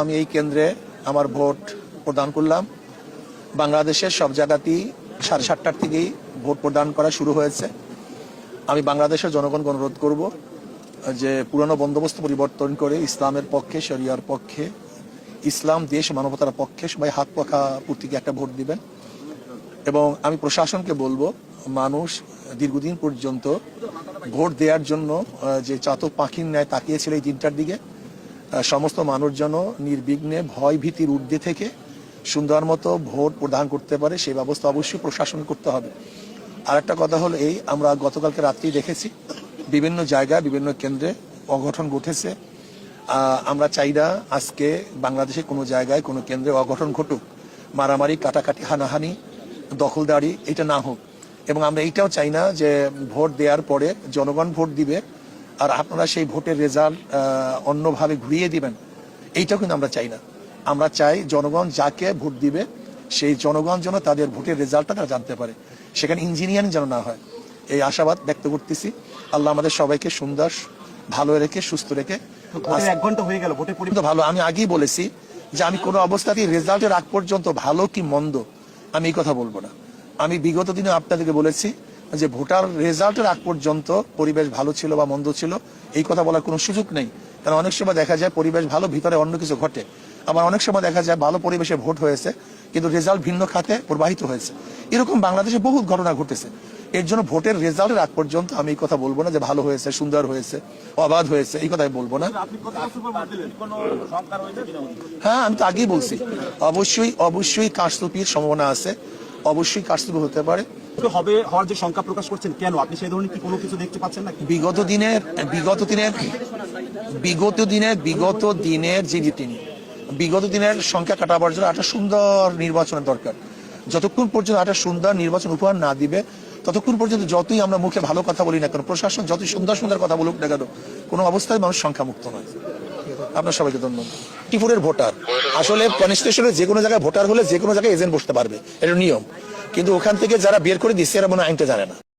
আমি এই কেন্দ্রে আমার ভোট প্রদান করলাম। বাংলাদেশের সব জায়গাতেই সাড়ে সাতটার থেকেই ভোট প্রদান করা শুরু হয়েছে। আমি বাংলাদেশের জনগণকে অনুরোধ করব যে পুরনো বন্দোবস্ত পরিবর্তন করে ইসলামের পক্ষে, শরিয়ার পক্ষে, ইসলাম, দেশ, মানবতার পক্ষে সবাই হাত পাখা প্রতীকে একটা ভোট দিবেন। এবং আমি প্রশাসনকে বলব, মানুষ দীর্ঘদিন পর্যন্ত ভোট দেওয়ার জন্য যে চাতক পাখির ন্যায় তাকিয়েছিল এই দিনটার দিকে সমস্ত মানুষ যেন নির্বিঘ্নে ভয় ভীতির ঊর্ধ্বে থেকে সুন্দর মতো ভোট প্রদান করতে পারে, সেই ব্যবস্থা অবশ্যই প্রশাসন করতে হবে। আর একটা কথা হলো এই, আমরা গতকালকে রাত্রেই দেখেছি, বিভিন্ন জায়গায়, বিভিন্ন কেন্দ্রে অঘটন ঘটেছে। আমরা চাই না আজকে বাংলাদেশে কোনো জায়গায়, কোনো কেন্দ্রে অঘটন ঘটুক। মারামারি, কাটাকাটি, হানাহানি, দখলদারি, এটা না হোক। এবং আমরা এইটাও চাই না যে ভোট দেওয়ার পরে জনগণ ভোট দিবে আর আপনারা সেই ভোটের রেজাল্ট অন্যভাবে ঘুরিয়ে দিবেন এইটাও কিন্তু আমরা চাই না। আমরা চাই জনগণ যাকে ভোট দিবে সেই জনগণ যেন তাদের ভোটের রেজাল্টটা তারা জানতে পারে। সেখানে ইঞ্জিনিয়ারিং যেন না হয়। এই আশাবাদ ব্যক্ত করতেছি। আল্লাহ আমাদের সবাইকে সুন্দর ভালো রেখে সুস্থ রেখে এক ঘণ্টা হয়ে গেল ভোটের পরি- ভালো আমি আগেই বলেছি যে আমি কোনো অবস্থাতেই রেজাল্টের আগ পর্যন্ত ভালো কি মন্দ আমি এই কথা বলব না। আমি বিগত দিনে আপনাদেরকে বলেছি যে ভোটার রেজাল্টের আগ পর্যন্ত পরিবেশ ভালো ছিল বা মন্দ ছিল এই কথা বলার কোনো সুযোগ নেই। কারণ অনেক সময় দেখা যায় পরিবেশ ভালো ভিতরে অন্য কিছু ঘটে। আবার অনেক সময় দেখা যায় ভালো পরিবেশে ভোট হয়েছে কিন্তু রেজাল্ট ভিন্ন খাতে প্রবাহিত হয়েছে। এরকম বাংলাদেশে বহু ঘটনা ঘটেছে। এর জন্য ভোটের রেজাল্টের আগ পর্যন্ত আমি এই কথা বলব না যে ভালো হয়েছে সুন্দর হয়েছে অবাধ হয়েছে এই কথা আমি বলব না। হ্যাঁ আমি তো আগেই বলছি। অবশ্যই অবশ্যই কারস্তুপির সম্ভাবনা আছে। অবশ্যই কারস্তুপি হতে পারে। হবে হওয়ার যে প্রকাশ করছেন, কেন? আপনি সেই ধরনের কি কোনো কিছু দেখতে পাচ্ছেন নাকি? বিগত দিনের বিগত দিনের বিগত দিনের বিগত দিনের যে বিগত দিনের সংখ্যা কাটাবার জন্য একটা সুন্দর নির্বাচনের দরকার। যতক্ষণ পর্যন্ত একটা সুন্দর নির্বাচন উপহার না দিবে, ততক্ষণ পর্যন্ত যতই আমরা মুখে ভালো কথা বলি না কেন, প্রশাসন যতই সুন্দর সুন্দর কথা বলুক না কেন, কোনো অবস্থায় মানুষ সংখ্যা মুক্ত নয়। আপনার সবাইকে ধন্যবাদ। ত্রিপুরের ভোটার, আসলে কনস্টিটিউশনের যে কোনো জায়গায় ভোটার হলে যে কোনো জায়গায় এজেন্ট বসতে পারবে, এটা নিয়ম। কিন্তু ওখান থেকে যারা বের করে দিচ্ছে এরা মনে আইনটা জানে না।